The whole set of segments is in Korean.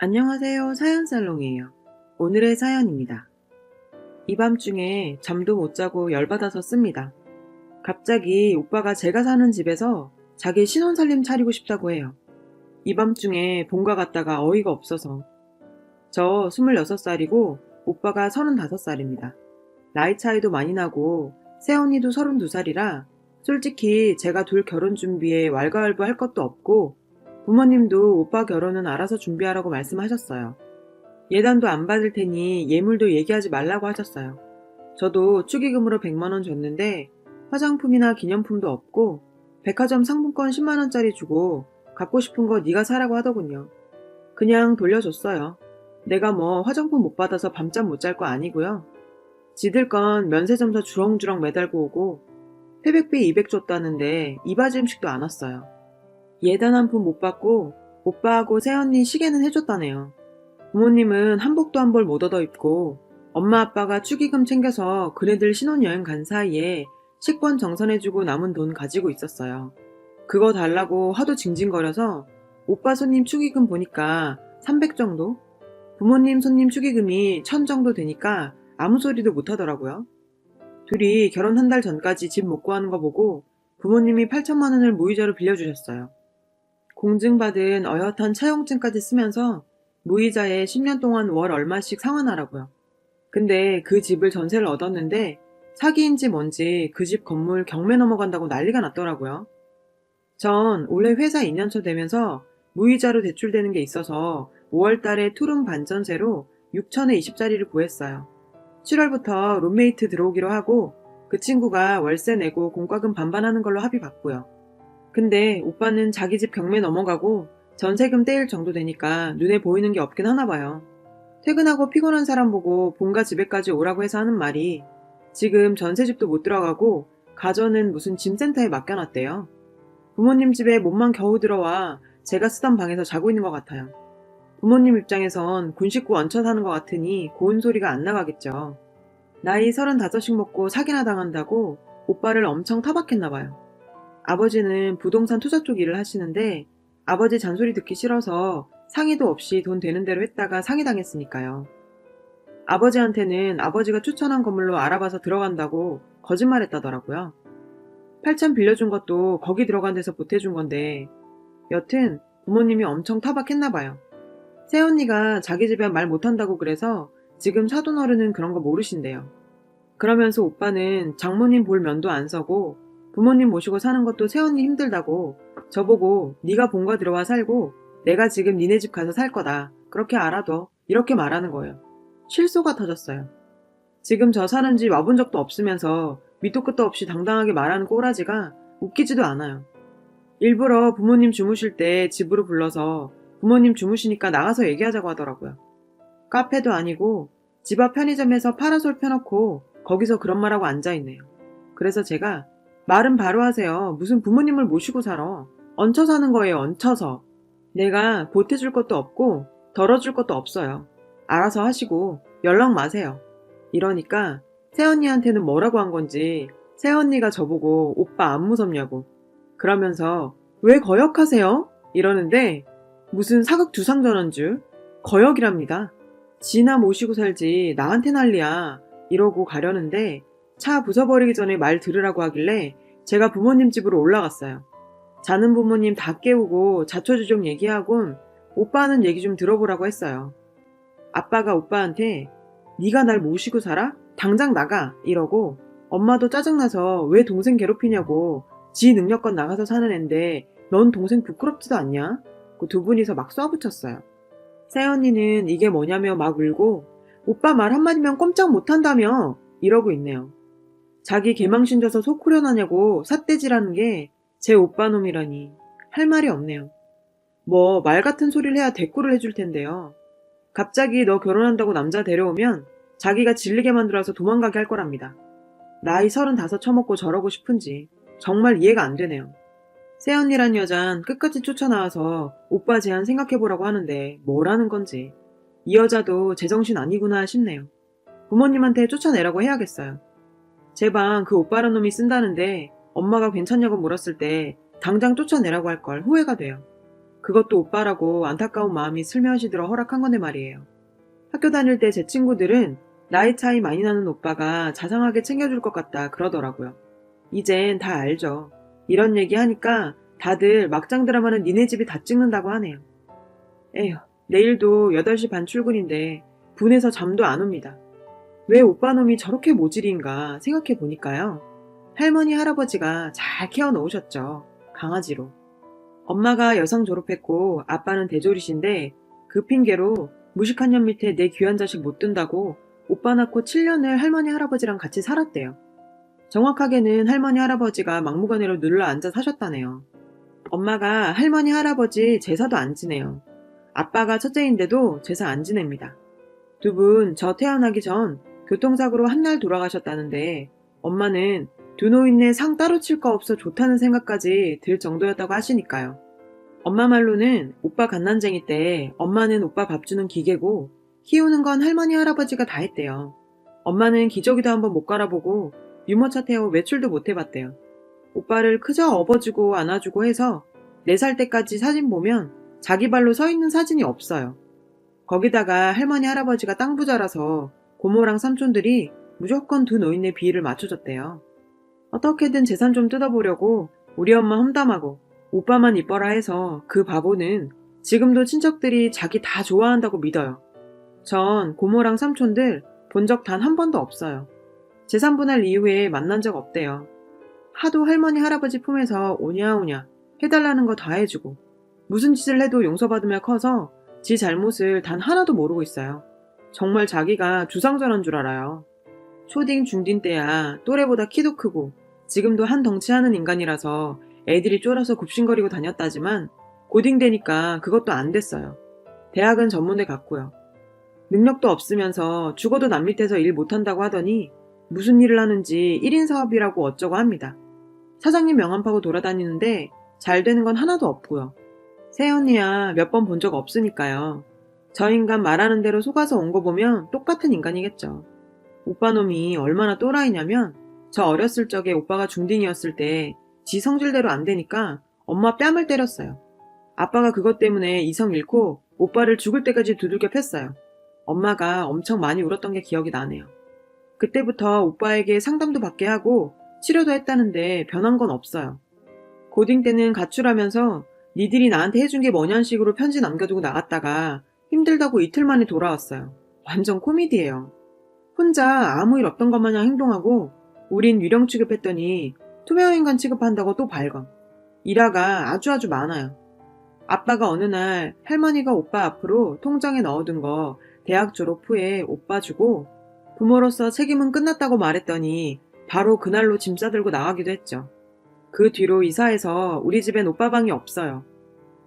안녕하세요. 사연살롱이에요. 오늘의 사연입니다. 이 밤중에 잠도 못 자고 열받아서 씁니다. 갑자기 오빠가 제가 사는 집에서 자기 신혼살림 차리고 싶다고 해요. 이 밤중에 본가 갔다가 어이가 없어서. 저 26살이고 오빠가 35살입니다. 나이 차이도 많이 나고 새언니도 32살이라 솔직히 제가 둘 결혼 준비에 왈가왈부 할 것도 없고 부모님도 오빠 결혼은 알아서 준비하라고 말씀하셨어요. 예단도 안 받을 테니 예물도 얘기하지 말라고 하셨어요. 저도 축의금으로 100만원 줬는데 화장품이나 기념품도 없고 백화점 상품권 10만원짜리 주고 갖고 싶은 거 네가 사라고 하더군요. 그냥 돌려줬어요. 내가 뭐 화장품 못 받아서 밤잠 못 잘 거 아니고요. 지들 건 면세점서 주렁주렁 매달고 오고 태백비 200 줬다는데 이바지 음식도 안 왔어요. 예단 한 푼 못 받고 오빠하고 새언니 시계는 해줬다네요. 부모님은 한복도 한 벌 못 얻어 입고 엄마 아빠가 축의금 챙겨서 그네들 신혼여행 간 사이에 식권 정산해주고 남은 돈 가지고 있었어요. 그거 달라고 하도 징징거려서 오빠 손님 축의금 보니까 300 정도? 부모님 손님 축의금이 1000 정도 되니까 아무 소리도 못 하더라고요. 둘이 결혼 한 달 전까지 집 못 구하는 거 보고 부모님이 8천만 원을 무이자로 빌려주셨어요. 공증받은 어엿한 차용증까지 쓰면서 무이자에 10년 동안 월 얼마씩 상환하라고요. 근데 그 집을 전세를 얻었는데 사기인지 뭔지 그 집 건물 경매 넘어간다고 난리가 났더라고요. 전 올해 회사 2년차 되면서 무이자로 대출되는 게 있어서 5월 달에 투룸 반전세로 6천에 20짜리를 구했어요. 7월부터 룸메이트 들어오기로 하고 그 친구가 월세 내고 공과금 반반하는 걸로 합의 봤고요. 근데 오빠는 자기 집 경매 넘어가고 전세금 떼일 정도 되니까 눈에 보이는 게 없긴 하나 봐요. 퇴근하고 피곤한 사람 보고 본가 집에까지 오라고 해서 하는 말이 지금 전세집도 못 들어가고 가전은 무슨 짐센터에 맡겨놨대요. 부모님 집에 몸만 겨우 들어와 제가 쓰던 방에서 자고 있는 것 같아요. 부모님 입장에선 군 식구 얹혀 사는 것 같으니 고운 소리가 안 나가겠죠. 나이 35씩 먹고 사기나 당한다고 오빠를 엄청 타박했나 봐요. 아버지는 부동산 투자 쪽 일을 하시는데 아버지 잔소리 듣기 싫어서 상의도 없이 돈 되는 대로 했다가 상의당했으니까요. 아버지한테는 아버지가 추천한 건물로 알아봐서 들어간다고 거짓말했다더라고요. 8천 빌려준 것도 거기 들어간 데서 보태준 건데 여튼 부모님이 엄청 타박했나 봐요. 새언니가 자기 집에 말 못한다고 그래서 지금 사돈 어른은 그런 거 모르신대요. 그러면서 오빠는 장모님 볼 면도 안 서고 부모님 모시고 사는 것도 새언니 힘들다고 저보고 네가 본가 들어와 살고 내가 지금 니네 집 가서 살 거다. 그렇게 알아둬. 이렇게 말하는 거예요. 실소가 터졌어요. 지금 저 사는 집 와본 적도 없으면서 밑도 끝도 없이 당당하게 말하는 꼬라지가 웃기지도 않아요. 일부러 부모님 주무실 때 집으로 불러서 부모님 주무시니까 나가서 얘기하자고 하더라고요. 카페도 아니고 집 앞 편의점에서 파라솔 펴놓고 거기서 그런 말하고 앉아있네요. 그래서 제가 말은 바로 하세요. 무슨 부모님을 모시고 살아. 얹혀 사는 거예요, 얹혀서. 내가 보태줄 것도 없고 덜어줄 것도 없어요. 알아서 하시고 연락 마세요. 이러니까 새언니한테는 뭐라고 한 건지 새언니가 저보고 오빠 안 무섭냐고 그러면서 왜 거역하세요? 이러는데 무슨 사극 두상전환 줄 거역이랍니다. 지나 모시고 살지 나한테 난리야 이러고 가려는데 차 부숴버리기 전에 말 들으라고 하길래 제가 부모님 집으로 올라갔어요. 자는 부모님 다 깨우고 자초지종 얘기하곤 오빠는 얘기 좀 들어보라고 했어요. 아빠가 오빠한테 네가 날 모시고 살아? 당장 나가 이러고 엄마도 짜증나서 왜 동생 괴롭히냐고 지 능력껏 나가서 사는 앤데 넌 동생 부끄럽지도 않냐? 그두 분이서 막 쏴붙였어요. 새언니는 이게 뭐냐며 막 울고 오빠 말 한마디면 꼼짝 못한다며 이러고 있네요. 자기 개망신 져서 속 후련하냐고 삿대질하는 게 제 오빠 놈이라니 할 말이 없네요. 뭐 말 같은 소리를 해야 대꾸를 해줄 텐데요. 갑자기 너 결혼한다고 남자 데려오면 자기가 질리게 만들어서 도망가게 할 거랍니다. 나이 서른다섯 처먹고 저러고 싶은지 정말 이해가 안 되네요. 새언니란 여잔 끝까지 쫓아나와서 오빠 제안 생각해보라고 하는데 뭐라는 건지 이 여자도 제정신 아니구나 싶네요. 부모님한테 쫓아내라고 해야겠어요. 제 방 그 오빠란 놈이 쓴다는데 엄마가 괜찮냐고 물었을 때 당장 쫓아내라고 할 걸 후회가 돼요. 그것도 오빠라고 안타까운 마음이 슬며시 들어 허락한 건데 말이에요. 학교 다닐 때 제 친구들은 나이 차이 많이 나는 오빠가 자상하게 챙겨줄 것 같다 그러더라고요. 이젠 다 알죠. 이런 얘기 하니까 다들 막장 드라마는 니네 집이 다 찍는다고 하네요. 에휴, 내일도 8시 반 출근인데 분해서 잠도 안 옵니다. 왜 오빠 놈이 저렇게 모질인가 생각해 보니까요. 할머니, 할아버지가 잘 키워 놓으셨죠. 강아지로. 엄마가 여성 졸업했고 아빠는 대졸이신데 그 핑계로 무식한 년 밑에 내 귀한 자식 못 둔다고 오빠 낳고 7년을 할머니, 할아버지랑 같이 살았대요. 정확하게는 할머니, 할아버지가 막무가내로 눌러 앉아 사셨다네요. 엄마가 할머니, 할아버지 제사도 안 지내요. 아빠가 첫째인데도 제사 안 지냅니다. 두 분 저 태어나기 전 교통사고로 한 날 돌아가셨다는데 엄마는 두 노인네 상 따로 칠 거 없어 좋다는 생각까지 들 정도였다고 하시니까요. 엄마 말로는 오빠 갓난쟁이 때 엄마는 오빠 밥 주는 기계고 키우는 건 할머니 할아버지가 다 했대요. 엄마는 기저귀도 한번 못 갈아보고 유모차 태워 외출도 못 해봤대요. 오빠를 그저 업어주고 안아주고 해서 4살 때까지 사진 보면 자기 발로 서 있는 사진이 없어요. 거기다가 할머니 할아버지가 땅 부자라서 고모랑 삼촌들이 무조건 두 노인네 비위를 맞춰줬대요. 어떻게든 재산 좀 뜯어보려고 우리 엄마 험담하고 오빠만 이뻐라 해서 그 바보는 지금도 친척들이 자기 다 좋아한다고 믿어요. 전 고모랑 삼촌들 본 적 단 한 번도 없어요. 재산 분할 이후에 만난 적 없대요. 하도 할머니 할아버지 품에서 오냐오냐 해달라는 거 다 해주고 무슨 짓을 해도 용서받으며 커서 지 잘못을 단 하나도 모르고 있어요. 정말 자기가 주상전한 줄 알아요. 초딩 중딩 때야 또래보다 키도 크고 지금도 한 덩치 하는 인간이라서 애들이 쫄아서 굽신거리고 다녔다지만 고딩 되니까 그것도 안 됐어요. 대학은 전문대 갔고요. 능력도 없으면서 죽어도 남 밑에서 일 못한다고 하더니 무슨 일을 하는지 1인 사업이라고 어쩌고 합니다. 사장님 명함 파고 돌아다니는데 잘 되는 건 하나도 없고요. 새언니야 몇 번 본 적 없으니까요. 저 인간 말하는 대로 속아서 온 거 보면 똑같은 인간이겠죠. 오빠 놈이 얼마나 또라이냐면 저 어렸을 적에 오빠가 중딩이었을 때 지 성질대로 안 되니까 엄마 뺨을 때렸어요. 아빠가 그것 때문에 이성 잃고 오빠를 죽을 때까지 두들겨 팼어요. 엄마가 엄청 많이 울었던 게 기억이 나네요. 그때부터 오빠에게 상담도 받게 하고 치료도 했다는데 변한 건 없어요. 고딩 때는 가출하면서 니들이 나한테 해준 게 뭐냐는 식으로 편지 남겨두고 나갔다가 힘들다고 이틀 만에 돌아왔어요. 완전 코미디예요. 혼자 아무 일 없던 것 마냥 행동하고 우린 유령 취급했더니 투명인간 취급한다고 또 발광. 일화가 아주 아주 많아요. 아빠가 어느 날 할머니가 오빠 앞으로 통장에 넣어둔 거 대학 졸업 후에 오빠 주고 부모로서 책임은 끝났다고 말했더니 바로 그날로 짐 싸들고 나가기도 했죠. 그 뒤로 이사해서 우리 집엔 오빠 방이 없어요.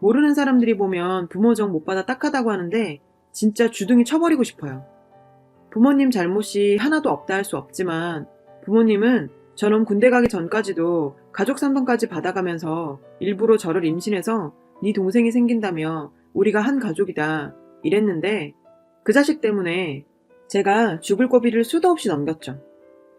모르는 사람들이 보면 부모 정 못 받아 딱하다고 하는데 진짜 주둥이 쳐버리고 싶어요. 부모님 잘못이 하나도 없다 할 수 없지만 부모님은 저는 군대 가기 전까지도 가족 상담까지 받아가면서 일부러 저를 임신해서 네 동생이 생긴다며 우리가 한 가족이다 이랬는데 그 자식 때문에 제가 죽을 고비를 수도 없이 넘겼죠.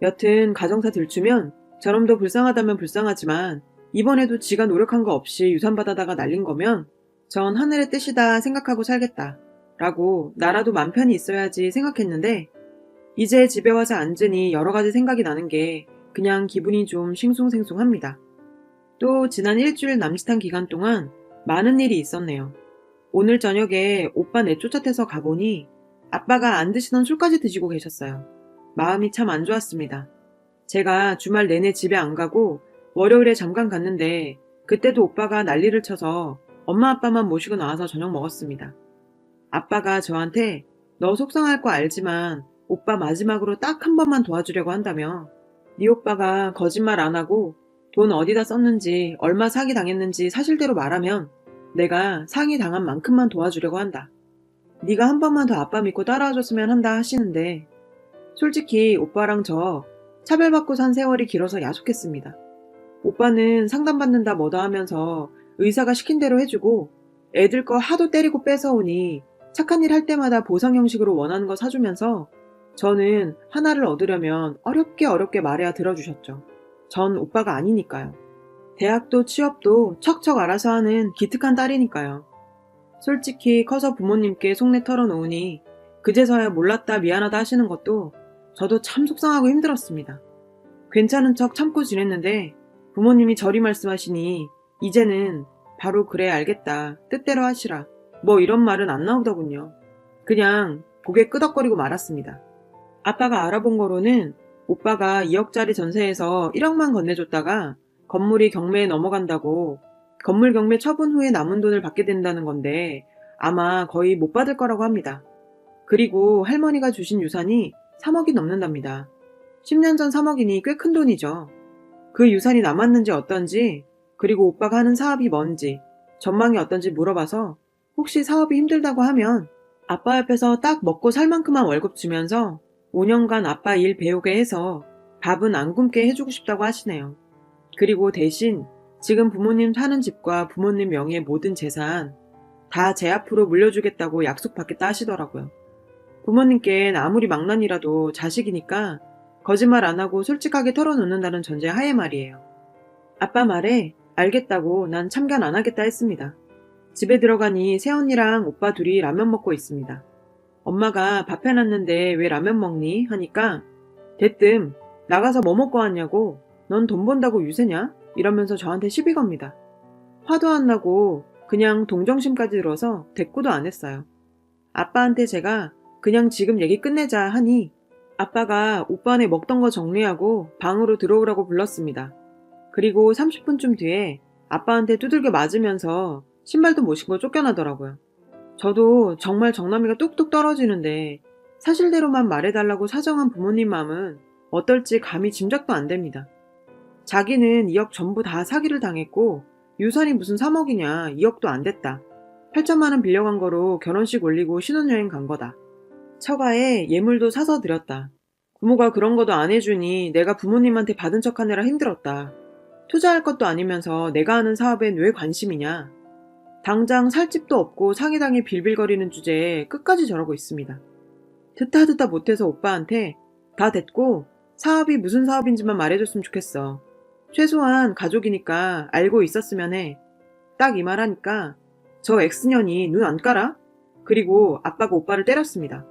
여튼 가정사 들추면 저놈도 불쌍하다면 불쌍하지만 이번에도 지가 노력한 거 없이 유산받아다가 날린 거면 전 하늘의 뜻이다 생각하고 살겠다. 라고 나라도 맘 편히 있어야지 생각했는데 이제 집에 와서 앉으니 여러 가지 생각이 나는 게 그냥 기분이 좀 싱숭생숭합니다. 또 지난 일주일 남짓한 기간 동안 많은 일이 있었네요. 오늘 저녁에 오빠 내쫓아태서 가보니 아빠가 안 드시던 술까지 드시고 계셨어요. 마음이 참 안 좋았습니다. 제가 주말 내내 집에 안 가고 월요일에 잠깐 갔는데 그때도 오빠가 난리를 쳐서 엄마 아빠만 모시고 나와서 저녁 먹었습니다. 아빠가 저한테 너 속상할 거 알지만 오빠 마지막으로 딱 한 번만 도와주려고 한다며 네 오빠가 거짓말 안 하고 돈 어디다 썼는지 얼마 사기 당했는지 사실대로 말하면 내가 상이 당한 만큼만 도와주려고 한다. 네가 한 번만 더 아빠 믿고 따라와줬으면 한다 하시는데 솔직히 오빠랑 저 차별받고 산 세월이 길어서 야속했습니다. 오빠는 상담받는다 뭐다 하면서 의사가 시킨 대로 해주고 애들 거 하도 때리고 뺏어오니 착한 일 할 때마다 보상 형식으로 원하는 거 사주면서 저는 하나를 얻으려면 어렵게 어렵게 말해야 들어주셨죠. 전 오빠가 아니니까요. 대학도 취업도 척척 알아서 하는 기특한 딸이니까요. 솔직히 커서 부모님께 속내 털어놓으니 그제서야 몰랐다 미안하다 하시는 것도 저도 참 속상하고 힘들었습니다. 괜찮은 척 참고 지냈는데 부모님이 저리 말씀하시니 이제는 바로 그래 알겠다 뜻대로 하시라 뭐 이런 말은 안 나오더군요. 그냥 고개 끄덕거리고 말았습니다. 아빠가 알아본 거로는 오빠가 2억짜리 전세에서 1억만 건네줬다가 건물이 경매에 넘어간다고 건물 경매 처분 후에 남은 돈을 받게 된다는 건데 아마 거의 못 받을 거라고 합니다. 그리고 할머니가 주신 유산이 3억이 넘는답니다. 10년 전 3억이니 꽤 큰 돈이죠. 그 유산이 남았는지 어떤지 그리고 오빠가 하는 사업이 뭔지 전망이 어떤지 물어봐서 혹시 사업이 힘들다고 하면 아빠 옆에서 딱 먹고 살 만큼만 월급 주면서 5년간 아빠 일 배우게 해서 밥은 안 굶게 해주고 싶다고 하시네요. 그리고 대신 지금 부모님 사는 집과 부모님 명의의 모든 재산 다 제 앞으로 물려주겠다고 약속받겠다 하시더라고요. 부모님께는 아무리 망난이라도 자식이니까 거짓말 안 하고 솔직하게 털어놓는다는 전제 하에 말이에요. 아빠 말에 알겠다고 난 참견 안 하겠다 했습니다. 집에 들어가니 새언니랑 오빠 둘이 라면 먹고 있습니다. 엄마가 밥 해놨는데 왜 라면 먹니? 하니까 대뜸 나가서 뭐 먹고 왔냐고 넌 돈 번다고 유세냐? 이러면서 저한테 시비 겁니다. 화도 안 나고 그냥 동정심까지 들어서 대꾸도 안 했어요. 아빠한테 제가 그냥 지금 얘기 끝내자 하니 아빠가 오빠네 먹던 거 정리하고 방으로 들어오라고 불렀습니다. 그리고 30분쯤 뒤에 아빠한테 두들겨 맞으면서 신발도 못 신고 쫓겨나더라고요. 저도 정말 정남이가 뚝뚝 떨어지는데 사실대로만 말해달라고 사정한 부모님 마음은 어떨지 감히 짐작도 안 됩니다. 자기는 2억 전부 다 사기를 당했고 유산이 무슨 3억이냐 2억도 안 됐다. 8천만 원 빌려간 거로 결혼식 올리고 신혼여행 간 거다. 처가에 예물도 사서 드렸다. 부모가 그런 것도 안 해주니 내가 부모님한테 받은 척 하느라 힘들었다. 투자할 것도 아니면서 내가 하는 사업엔 왜 관심이냐. 당장 살 집도 없고 상해당해 빌빌거리는 주제에 끝까지 저러고 있습니다. 듣다 듣다 못해서 오빠한테 다 됐고 사업이 무슨 사업인지만 말해줬으면 좋겠어. 최소한 가족이니까 알고 있었으면 해. 딱 이 말 하니까 저 X년이 눈 안 깔아? 그리고 아빠가 오빠를 때렸습니다.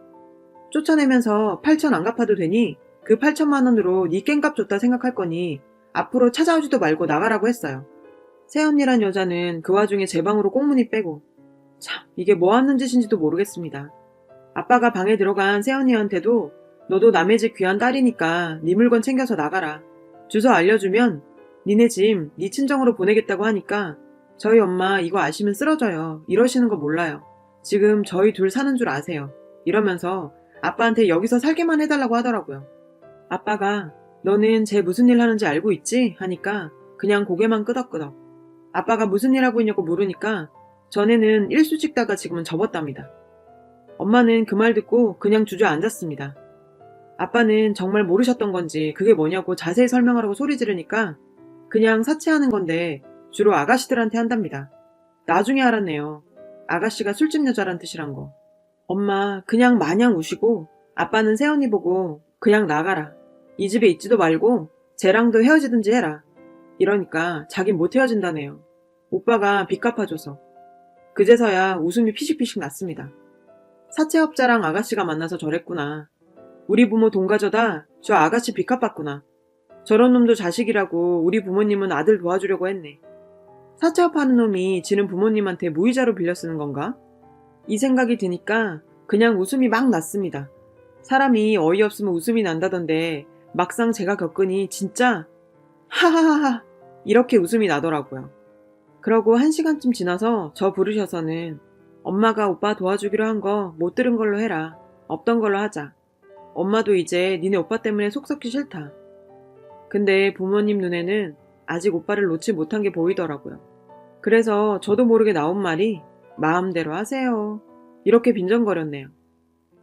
쫓아내면서 8천 안 갚아도 되니 그 8천만 원으로 네 깽값 줬다 생각할 거니 앞으로 찾아오지도 말고 나가라고 했어요. 새언니란 여자는 그 와중에 제 방으로 꽁무니 빼고 참 이게 뭐 하는 짓인지도 모르겠습니다. 아빠가 방에 들어간 새언니한테도 너도 남의 집 귀한 딸이니까 네 물건 챙겨서 나가라. 주소 알려주면 니네 집네 친정으로 보내겠다고 하니까 저희 엄마 이거 아시면 쓰러져요. 이러시는 거 몰라요. 지금 저희 둘 사는 줄 아세요. 이러면서 아빠한테 여기서 살게만 해달라고 하더라고요. 아빠가 너는 쟤 무슨 일 하는지 알고 있지? 하니까 그냥 고개만 끄덕끄덕. 아빠가 무슨 일 하고 있냐고 물으니까 전에는 일수 찍다가 지금은 접었답니다. 엄마는 그 말 듣고 그냥 주저앉았습니다. 아빠는 정말 모르셨던 건지 그게 뭐냐고 자세히 설명하라고 소리 지르니까 그냥 사치하는 건데 주로 아가씨들한테 한답니다. 나중에 알았네요. 아가씨가 술집 여자란 뜻이란 거. 엄마 그냥 마냥 우시고 아빠는 새언니 보고 그냥 나가라. 이 집에 있지도 말고 쟤랑도 헤어지든지 해라. 이러니까 자긴 못 헤어진다네요. 오빠가 빚 갚아줘서. 그제서야 웃음이 피식피식 났습니다. 사채업자랑 아가씨가 만나서 저랬구나. 우리 부모 돈 가져다 저 아가씨 빚 갚았구나. 저런 놈도 자식이라고 우리 부모님은 아들 도와주려고 했네. 사채업하는 놈이 지는 부모님한테 무이자로 빌려 쓰는 건가? 이 생각이 드니까 그냥 웃음이 막 났습니다. 사람이 어이없으면 웃음이 난다던데 막상 제가 겪으니 진짜 하하하하 이렇게 웃음이 나더라고요. 그러고 한 시간쯤 지나서 저 부르셔서는 엄마가 오빠 도와주기로 한 거 못 들은 걸로 해라. 없던 걸로 하자. 엄마도 이제 니네 오빠 때문에 속 썩기 싫다. 근데 부모님 눈에는 아직 오빠를 놓지 못한 게 보이더라고요. 그래서 저도 모르게 나온 말이 마음대로 하세요. 이렇게 빈정거렸네요.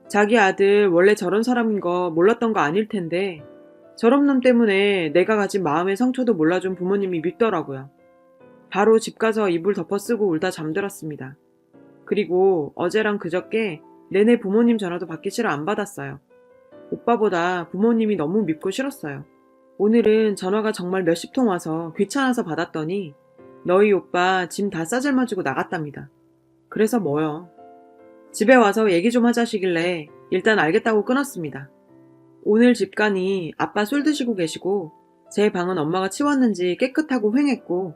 자기 아들 원래 저런 사람인 거 몰랐던 거 아닐 텐데 저런 놈 때문에 내가 가진 마음의 상처도 몰라준 부모님이 밉더라고요. 바로 집 가서 이불 덮어 쓰고 울다 잠들었습니다. 그리고 어제랑 그저께 내내 부모님 전화도 받기 싫어 안 받았어요. 오빠보다 부모님이 너무 밉고 싫었어요. 오늘은 전화가 정말 몇십 통 와서 귀찮아서 받았더니 너희 오빠 짐 다 싸질러주고 나갔답니다. 그래서 뭐요? 집에 와서 얘기 좀 하자시길래 일단 알겠다고 끊었습니다. 오늘 집 가니 아빠 술 드시고 계시고 제 방은 엄마가 치웠는지 깨끗하고 휑했고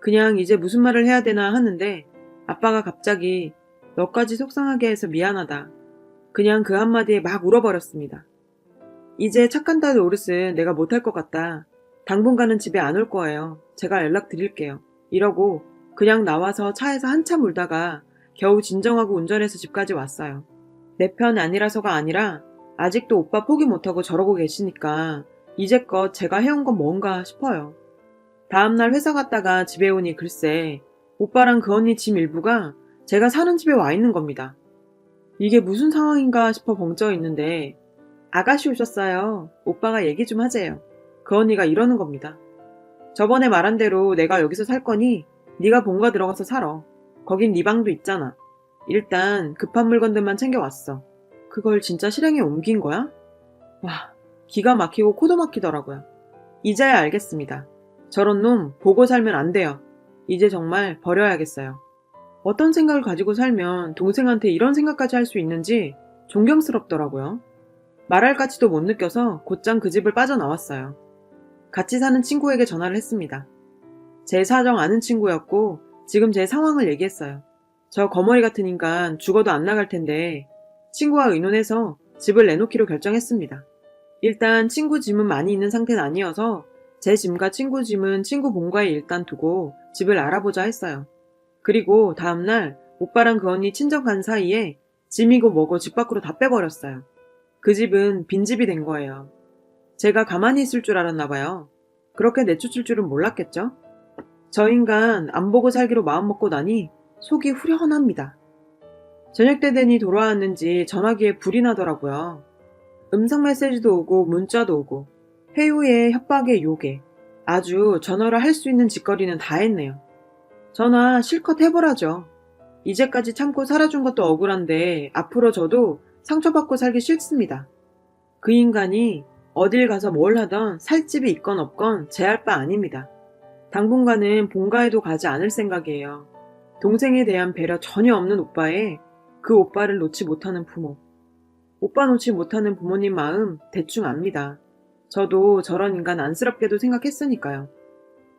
그냥 이제 무슨 말을 해야 되나 하는데 아빠가 갑자기 너까지 속상하게 해서 미안하다. 그냥 그 한마디에 막 울어버렸습니다. 이제 착한 딸 노릇은 내가 못할 것 같다. 당분간은 집에 안 올 거예요. 제가 연락 드릴게요. 이러고 그냥 나와서 차에서 한참 울다가 겨우 진정하고 운전해서 집까지 왔어요. 내 편 아니라서가 아니라 아직도 오빠 포기 못하고 저러고 계시니까 이제껏 제가 해온 건 뭔가 싶어요. 다음날 회사 갔다가 집에 오니 글쎄 오빠랑 그 언니 짐 일부가 제가 사는 집에 와 있는 겁니다. 이게 무슨 상황인가 싶어 벙쪄 있는데 아가씨 오셨어요. 오빠가 얘기 좀 하재요. 그 언니가 이러는 겁니다. 저번에 말한 대로 내가 여기서 살 거니 네가 본가 들어가서 살아. 거긴 네 방도 있잖아. 일단 급한 물건들만 챙겨왔어. 그걸 진짜 실행에 옮긴 거야? 와, 기가 막히고 코도 막히더라고요. 이제야 알겠습니다. 저런 놈 보고 살면 안 돼요. 이제 정말 버려야겠어요. 어떤 생각을 가지고 살면 동생한테 이런 생각까지 할 수 있는지 존경스럽더라고요. 말할 가치도 못 느껴서 곧장 그 집을 빠져나왔어요. 같이 사는 친구에게 전화를 했습니다. 제 사정 아는 친구였고 지금 제 상황을 얘기했어요. 저 거머리 같은 인간 죽어도 안 나갈 텐데 친구와 의논해서 집을 내놓기로 결정했습니다. 일단 친구 짐은 많이 있는 상태는 아니어서 제 짐과 친구 짐은 친구 본가에 일단 두고 집을 알아보자 했어요. 그리고 다음날 오빠랑 그 언니 친정 간 사이에 짐이고 뭐고 집 밖으로 다 빼버렸어요. 그 집은 빈집이 된 거예요. 제가 가만히 있을 줄 알았나 봐요. 그렇게 내쫓을 줄은 몰랐겠죠? 저 인간 안 보고 살기로 마음먹고 나니 속이 후련합니다. 저녁 때 되니 돌아왔는지 전화기에 불이 나더라고요. 음성 메시지도 오고 문자도 오고 회유에 협박에 욕에 아주 전화를 할 수 있는 짓거리는 다 했네요. 전화 실컷 해보라죠. 이제까지 참고 살아준 것도 억울한데 앞으로 저도 상처받고 살기 싫습니다. 그 인간이 어딜 가서 뭘 하던 살 집이 있건 없건 제 할 바 아닙니다. 당분간은 본가에도 가지 않을 생각이에요. 동생에 대한 배려 전혀 없는 오빠에 그 오빠를 놓지 못하는 부모. 오빠 놓지 못하는 부모님 마음 대충 압니다. 저도 저런 인간 안쓰럽게도 생각했으니까요.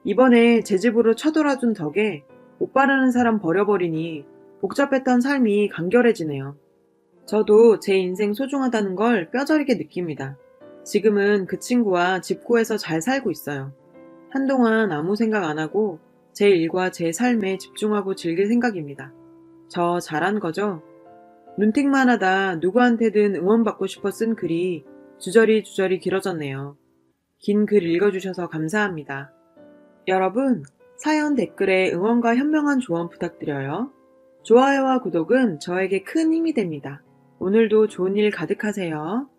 이번에 제 집으로 쳐돌아준 덕에 오빠라는 사람 버려버리니 복잡했던 삶이 간결해지네요. 저도 제 인생 소중하다는 걸 뼈저리게 느낍니다. 지금은 그 친구와 집 구해서 잘 살고 있어요. 한동안 아무 생각 안 하고 제 일과 제 삶에 집중하고 즐길 생각입니다. 저 잘한 거죠? 눈팅만 하다 누구한테든 응원받고 싶어 쓴 글이 주저리 주저리 길어졌네요. 긴 글 읽어주셔서 감사합니다. 여러분, 사연 댓글에 응원과 현명한 조언 부탁드려요. 좋아요와 구독은 저에게 큰 힘이 됩니다. 오늘도 좋은 일 가득하세요.